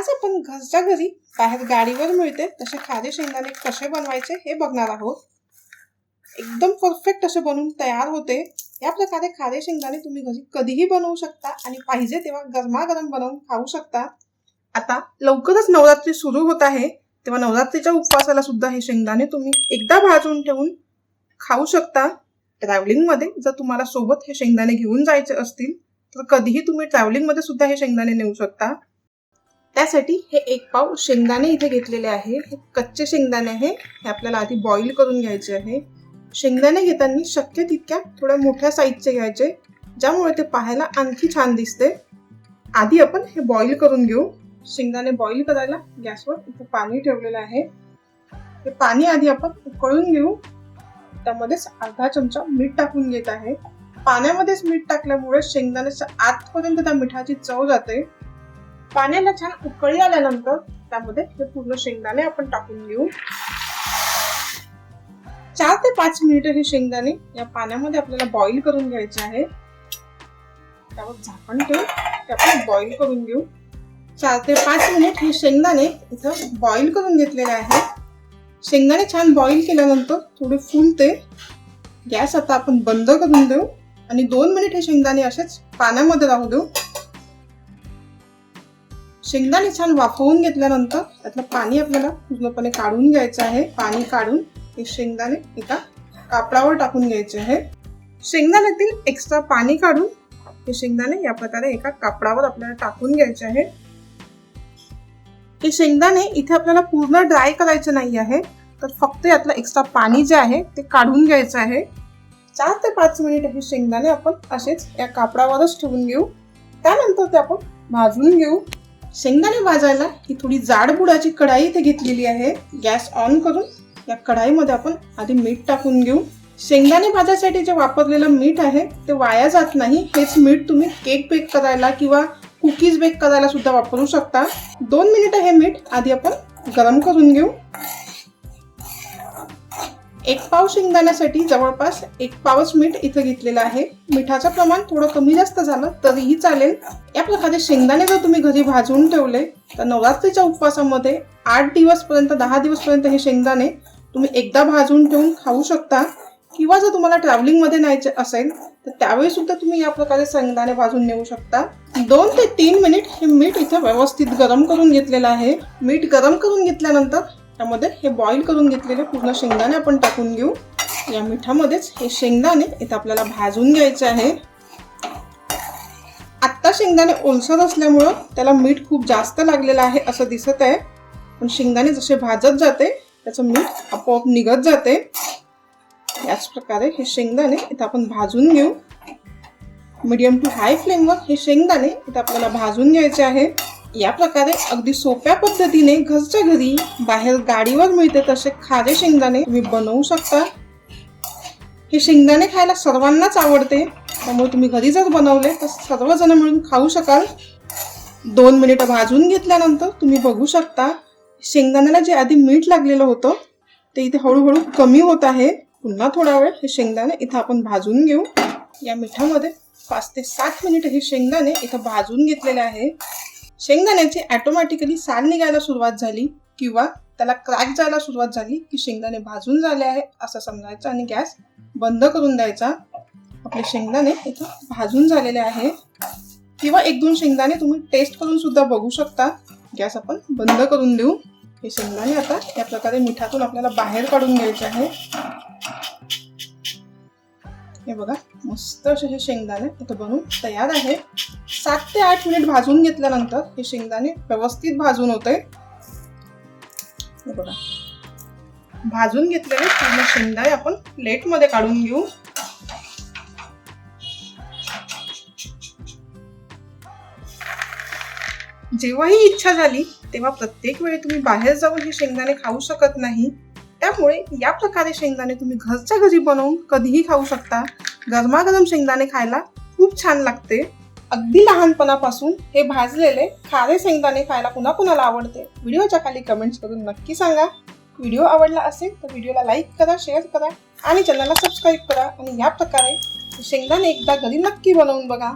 आज आपण घरच्या घरी बाहेर गाडीवर मिळते तसे खारे शेंगदाणे कसे बनवायचे हे बघणार आहोत. एकदम परफेक्ट असे बनवून तयार होते. या प्रकारे खारे शेंगदाणे तुम्ही घरी कधीही बनवू शकता आणि पाहिजे तेव्हा गरमागरम बनवून खाऊ शकता. आता लवकरच नवरात्री सुरू होत आहे तेव्हा नवरात्रीच्या उपवासाला सुद्धा हे शेंगदाणे तुम्ही एकदा भाजून ठेवून खाऊ शकता. ट्रॅव्हलिंगमध्ये जर तुम्हाला सोबत हे शेंगदाणे घेऊन जायचे असतील तर कधीही तुम्ही ट्रॅव्हलिंगमध्ये सुद्धा हे शेंगदाणे नेऊ शकता. त्यासाठी हे एक पाव शेंगदाणे इथे घेतलेले आहे. हे कच्चे शेंगदाणे आहे. हे आपल्याला आधी बॉईल करून घ्यायचे आहे. शेंगदाणे घेताना शक्य तितक्या थोड्या मोठ्या साईजचे घ्यायचे. ज्यामुळे ते पाहायला आणखी छान दिसते. आधी आपण हे बॉईल करून घेऊ. शेंगदाणे बॉईल करायला गॅसवर इथे पाणी ठेवलेलं आहे. हे पाणी आधी आपण उकळून घेऊ. त्यामध्येच अर्धा चमचा मीठ टाकून घेत आहे. पाण्यामध्येच मीठ टाकल्यामुळे शेंगदाण्याच्या आतपर्यंत त्या मिठाची चव जाते. पाण्याला छान उकळी आल्यानंतर त्यामध्ये हे पूर्ण शेंगदाणे आपण टाकून घेऊ. चार ते पाच मिनिटं हे शेंगदाणे या पाण्यामध्ये आपल्याला बॉईल करून घ्यायचे आहे. त्यावर झाकण ठेवून ते आपण बॉईल करून घेऊ. चार ते पाच मिनिट हे शेंगदाणे इथं बॉईल करून घेतलेले आहे शेंगदाणे छान बॉईल केल्यानंतर थोडे फुलते. गॅस आता आपण बंद करून देऊ. आणि दोन मिनिट हे शेंगदाणे असेच पाण्यामध्ये राहू देऊ. शेंगदाणे छान वाफवून घेतल्यानंतर त्यातलं पाणी आपल्याला पूर्णपणे काढून घ्यायचं आहे. पाणी काढून हे शेंगदाणे एका कापडावर टाकून घ्यायचे आहे. शेंगदाण्यातील एक्स्ट्रा पाणी काढून हे शेंगदाणे या प्रकारे एका कापडावर आपल्याला टाकून घ्यायचे आहे. हे शेंगदाणे इथे आपल्याला पूर्ण ड्राय करायचे नाही आहे. तर फक्त यातलं एक्स्ट्रा पाणी जे आहे ते काढून घ्यायचं आहे. चार ते पाच मिनिट हे शेंगदाणे आपण असेच या कापडावरच ठेवून घेऊ. त्यानंतर ते आपण भाजून घेऊ. शेंगदाणे भाजायला ही थोडी जाड बुडाची कढाई इथे घेतलेली आहे. गॅस ऑन करून या कढाईमध्ये आपण आधी मीठ टाकून घेऊ. शेंगदाणे भाजायसाठी जे वापरलेलं मीठ आहे ते वाया जात नाही. हेच मीठ तुम्ही केक बेक करायला किंवा कुकीज बेक करायला सुद्धा वापरू शकता. दोन मिनिटं हे मीठ आधी आपण गरम करून घेऊ. एक पाव शेंगदाण्यासाठी जवळपास एक पावच मीठ इथं घेतलेलं आहे. मिठाचं प्रमाण थोडं कमी जास्त झालं तरीही चालेल. या प्रकारे शेंगदाणे जर तुम्ही घरी भाजून ठेवले तर नवरात्रीच्या उपवासामध्ये आठ दिवसपर्यंत दहा दिवसपर्यंत हे शेंगदाणे तुम्ही एकदा भाजून ठेवून खाऊ शकता. किंवा जर तुम्हाला ट्रॅव्हलिंगमध्ये न्यायचे असेल तर त्यावेळी सुद्धा तुम्ही या प्रकारे शेंगदाणे भाजून नेऊ शकता. दोन ते तीन मिनिट हे मीठ इथं व्यवस्थित गरम करून घेतलेलं आहे. मीठ गरम करून घेतल्यानंतर त्यामध्ये हे बॉईल करून घेतलेले पूर्ण शेंगदाणे आपण टाकून घेऊ. या मिठामध्येच हे शेंगदाणे इथं आपल्याला भाजून घ्यायचे आहे. आत्ता शेंगदाणे ओलसर असल्यामुळं त्याला मीठ खूप जास्त लागलेलं आहे असं दिसत आहे. पण शेंगदाणे जसे भाजत जाते त्याचं मीठ आपोआप निघत जाते. याच प्रकारे हे शेंगदाणे इथं आपण भाजून घेऊ. मीडियम टू हाय फ्लेमवर हे शेंगदाणे इथं आपल्याला भाजून घ्यायचे आहे. या प्रकारे अगदी सोप्या पद्धतीने घरच्या घरी बाहेर गाडीवर मिळते तसे खारे शेंगदाणे तुम्ही बनवू शकता. हे शेंगदाणे खायला सर्वांनाच आवडते. त्यामुळे तुम्ही घरी जर बनवले तर सर्वजण मिळून खाऊ शकाल. दोन मिनिटं भाजून घेतल्यानंतर तुम्ही बघू शकता शेंगदाण्याला जे आधी मीठ लागलेलं होतं ते इथे हळूहळू कमी होत आहे. पुन्हा थोडा वेळ हे शेंगदाणे इथं आपण भाजून घेऊ. या मिठामध्ये पाच ते सात मिनिट हे शेंगदाणे इथं भाजून घेतलेले आहे. शेंगदाण्याची ऑटोमॅटिकली साल निघायला सुरुवात झाली किंवा त्याला क्रॅक जायला सुरुवात झाली की शेंगदाणे भाजून झाले आहे असं समजायचं आणि गॅस बंद करून द्यायचा. आपले शेंगदाणे इथं भाजून झालेले आहे. किंवा एक दोन शेंगदाणे तुम्ही टेस्ट करून सुद्धा बघू शकता. गॅस आपण बंद करून देऊ. हे शेंगदाणे आता या प्रकारे मिठातून आपल्याला बाहेर काढून घ्यायचे आहे. हे बघा मस्त असे हे शेंगदाणे इथं बनवून तयार आहे. सात ते आठ मिनिट भाजून घेतल्यानंतर हे शेंगदाणे व्यवस्थित भाजून होते हे बघा. भाजून घेतलेले पूर्ण शेंगदाणे आपण प्लेटमध्ये काढून घेऊ. जेव्हाही इच्छा झाली तेव्हा प्रत्येक वेळी तुम्ही बाहेर जाऊन हे शेंगदाणे खाऊ शकत नाही. त्यामुळे या प्रकारे शेंगदाणे तुम्ही घरच्या घरी बनवून कधीही खाऊ शकता. गरमागरम शेंगदाणे खायला खूप छान लागते. अगदी लहानपणापासून हे भाजलेले खारे शेंगदाणे खायला कुणा कुणाला आवडते? व्हिडिओच्या खाली कमेंट्स करून नक्की सांगा. व्हिडिओ आवडला असेल तर व्हिडिओला लाईक करा शेअर करा आणि चॅनलला सबस्क्राईब करा आणि या प्रकारे शेंगदाणे एकदा घरी नक्की बनवून बघा.